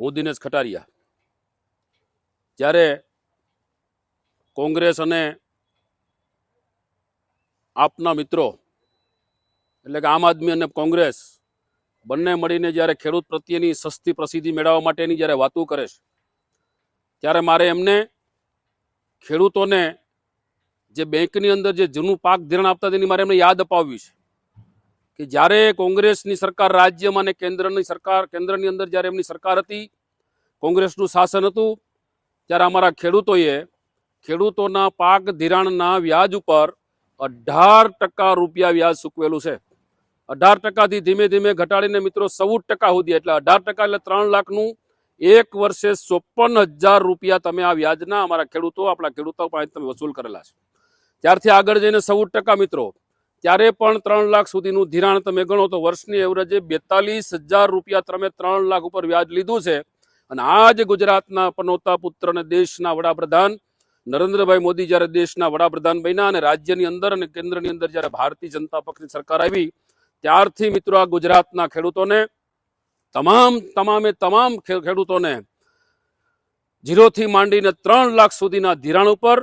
હું દિનેશ ખટારિયા જ્યારે કોંગ્રેસ અને આપના મિત્રો, એટલે કે આમ આદમી અને કોંગ્રેસ બંને મળીને જ્યારે ખેડૂત પ્રત્યેની સસ્તી પ્રસિદ્ધિ મેળવવા માટેની જ્યારે વાતો કરે છે, ત્યારે મારે એમને ખેડૂતોને જે બેંકની અંદર જે જૂનું પાક ધિરાણ આપતા તેની મારે એમને યાદ અપાવવી છે. કે જ્યારે કોંગ્રેસની સરકાર રાજ્યમાં અને કેન્દ્રની સરકાર, કેન્દ્રની અંદર જ્યારે એમની સરકાર હતી, કોંગ્રેસનું શાસન હતું, ત્યારે અમારા ખેડૂતોએ ખેડૂતોના પાક ધિરાણના વ્યાજ ઉપર અઢાર ટકા રૂપિયા વ્યાજ ચૂકવેલું છે. અઢાર ટકાથી ધીમે ધીમે ઘટાડીને મિત્રો ચૌદ ટકા સુધી, એટલે અઢાર ટકા એટલે ત્રણ લાખનું એક વર્ષે ચોપન હજાર રૂપિયા તમે આ વ્યાજના અમારા ખેડૂતો, આપણા ખેડૂતો પાસે તમે વસૂલ કરેલા છે. ત્યારથી આગળ જઈને ચૌદ ટકા મિત્રો ત્યારે પણ ત્રણ લાખ સુધીનું ધિરાણ તમે ગણો તો વર્ષની એવરેજે બેતાલીસ હજાર રૂપિયા તમે ત્રણ લાખ ઉપર વ્યાજ લીધું છે. અને આ જ ગુજરાતના પનોતા પુત્ર અને દેશના વડાપ્રધાન નરેન્દ્રભાઈ મોદી જ્યારે દેશના વડાપ્રધાન બન્યા અને રાજ્યની અંદર અને કેન્દ્રની અંદર જ્યારે ભારતીય જનતા પક્ષની સરકાર આવી, ત્યારથી મિત્રો આ ગુજરાતના ખેડૂતોને, તમામ, તમામે, તમામ ખેડૂતોને ઝીરોથી માંડીને ત્રણ લાખ સુધીના ધિરાણ ઉપર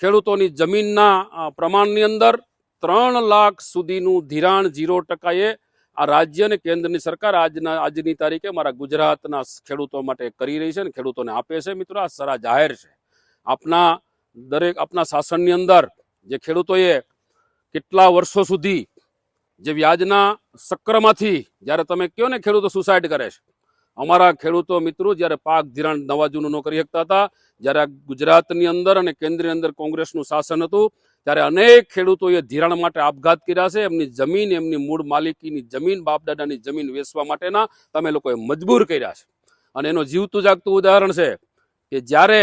ખેડૂતોની જમીનના પ્રમાણની અંદર ત્રણ લાખ સુધીનું ધિરાણ ઝીરો ટકાએ આ રાજ્ય અને કેન્દ્રની સરકાર આજના, આજની તારીખે મારા ગુજરાતના ખેડૂતો માટે કરી રહી છે અને ખેડૂતોને આપે છે. મિત્રો, આ સરા જાહેર છે. આપના દરેક, આપના શાસનની અંદર જે ખેડૂતોએ કેટલા વર્ષો સુધી જે વ્યાજના ચક્રમાંથી જ્યારે તમે કહો ને ખેડૂતો સુસાઇડ કરે છે અમારા ખેડૂતો મિત્રો જ્યારે પાક ધિરાણ નવા જૂનું ન કરી શકતા હતા, જ્યારે ગુજરાતની અંદર અને કેન્દ્રની અંદર કોંગ્રેસનું શાસન હતું, ત્યારે અનેક ખેડૂતોએ ધિરાણ માટે આપઘાત કર્યા છે. એમની જમીન, એમની મૂળ માલિકીની જમીન, બાપદાદાની જમીન વેચવા માટેના તમે લોકોએ મજબૂર કર્યા છે. અને એનો જીવતું જાગતું ઉદાહરણ છે કે જ્યારે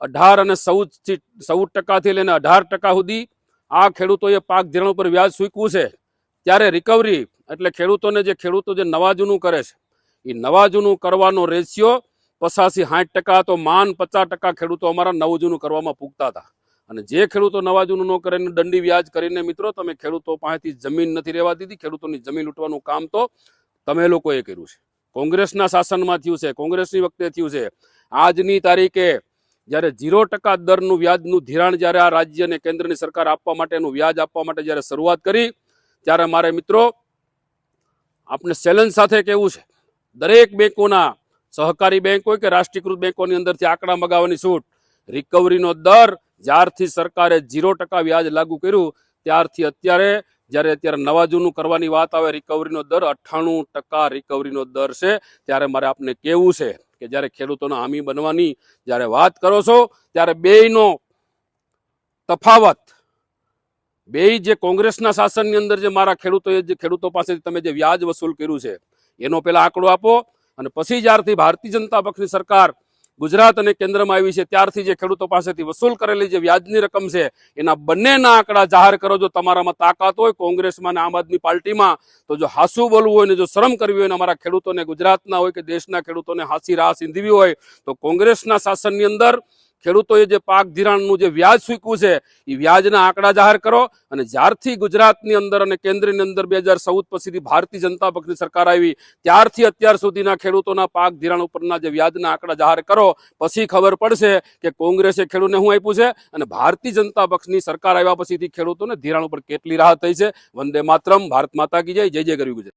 અઢાર અને ચૌદ સૌદ ટકાથી લઈને અઢાર ટકા સુધી આ ખેડૂતોએ પાક ધિરાણ ઉપર વ્યાજ સ્વીકવું છે, ત્યારે રિકવરી એટલે ખેડૂતોને જે ખેડૂતો જે નવા જૂનું કરે છે એ નવા જૂનું કરવાનો રેશિયો પચાસી સાઠ ટકા તો માન પચાસ ટકા ખેડૂતો અમારા નવું જૂનું કરવામાં પૂગતા હતા. અને જે ખેડૂતો નવા જૂનું ન કરીને દંડી વ્યાજ કરીને મિત્રો તમે ખેડૂતો પાસેથી જમીન નથી રહેવા દીધી, ખેડૂતોની જમીન લૂંટવાનું કામ તો તમે લોકોએ કર્યું છે. કોંગ્રેસના શાસનમાં થયું છે, કોંગ્રેસની વખતે થયું છે. આજની તારીખે જ્યારે ઝીરો ટકા દરનું વ્યાજનું ધિરાણ જ્યારે આ રાજ્ય અને કેન્દ્રની સરકાર આપવા માટેનું વ્યાજ આપવા માટે જ્યારે શરૂઆત કરી, ત્યારે મારે મિત્રો આપણે ચેલેન્જ સાથે કહેવું છે. દરેક બેંકોના સહકારી બેંક હોય કે રાષ્ટ્રીયકૃત બેંકોની અંદરથી આંકડા મગાવવાની છૂટ રિકવરીનો દર જ્યારથી સરકારે ઝીરો ટકા વ્યાજ લાગુ કર્યું, ત્યારથી અત્યારે જ્યારે અત્યારે નવા જૂનું કરવાની વાત આવે રિકવરીનો દર અઠ્ઠાણું ટકા રિકવરીનો દર છે, ત્યારે મારે આપને કહેવું છે કે જ્યારે ખેડૂતોના હામી બનવાની જ્યારે વાત કરો છો, ત્યારે બેયનો તફાવત, બેય જે કોંગ્રેસના શાસનની અંદર જે મારા ખેડૂતોએ જે ખેડૂતો પાસેથી તમે જે વ્યાજ વસૂલ કર્યું છે એનો પેલા આંકડો આપો અને પછી જ્યારથી ભારતીય જનતા પક્ષની સરકાર ગુજરાત અને કેન્દ્રમાં આવી છે, ત્યારથી જે ખેડૂતો પાસેથી વસૂલ કરેલી જે વ્યાજની રકમ છે, એના બંનેના આંકડા જાહેર કરો. જો તમારામાં તાકાત હોય, કોંગ્રેસમાં અને આમ આદમી પાર્ટીમાં, તો જો હાસુ બોલવું હોય ને જો શરમ કરવી હોય ને અમારા ખેડૂતોને ગુજરાતના હોય કે દેશના ખેડૂતોને હાસી રાહ સીંધવી હોય, તો કોંગ્રેસના શાસનની અંદર ખેડૂતોએ જે પાક ધિરાણનું જે વ્યાજ સૂક્યું છે, એ વ્યાજના આંકડા જાહેર કરો અને જ્યારથી ગુજરાતની અંદર અને કેન્દ્રની અંદર બે હજાર ચૌદ પછીથી ભારતીય જનતા પક્ષની સરકાર આવી, ત્યારથી અત્યાર સુધીના ખેડૂતોના પાક ધિરાણ ઉપરના જે વ્યાજના આંકડા જાહેર કરો, પછી ખબર પડશે કે કોંગ્રેસે ખેડૂતને શું આપ્યું છે અને ભારતીય જનતા પક્ષની સરકાર આવ્યા પછીથી ખેડૂતોને ધિરાણ ઉપર કેટલી રાહત થઈ છે. વંદે માતરમ, ભારત માતા કી જય જય જય ગરવી ગુજરાત.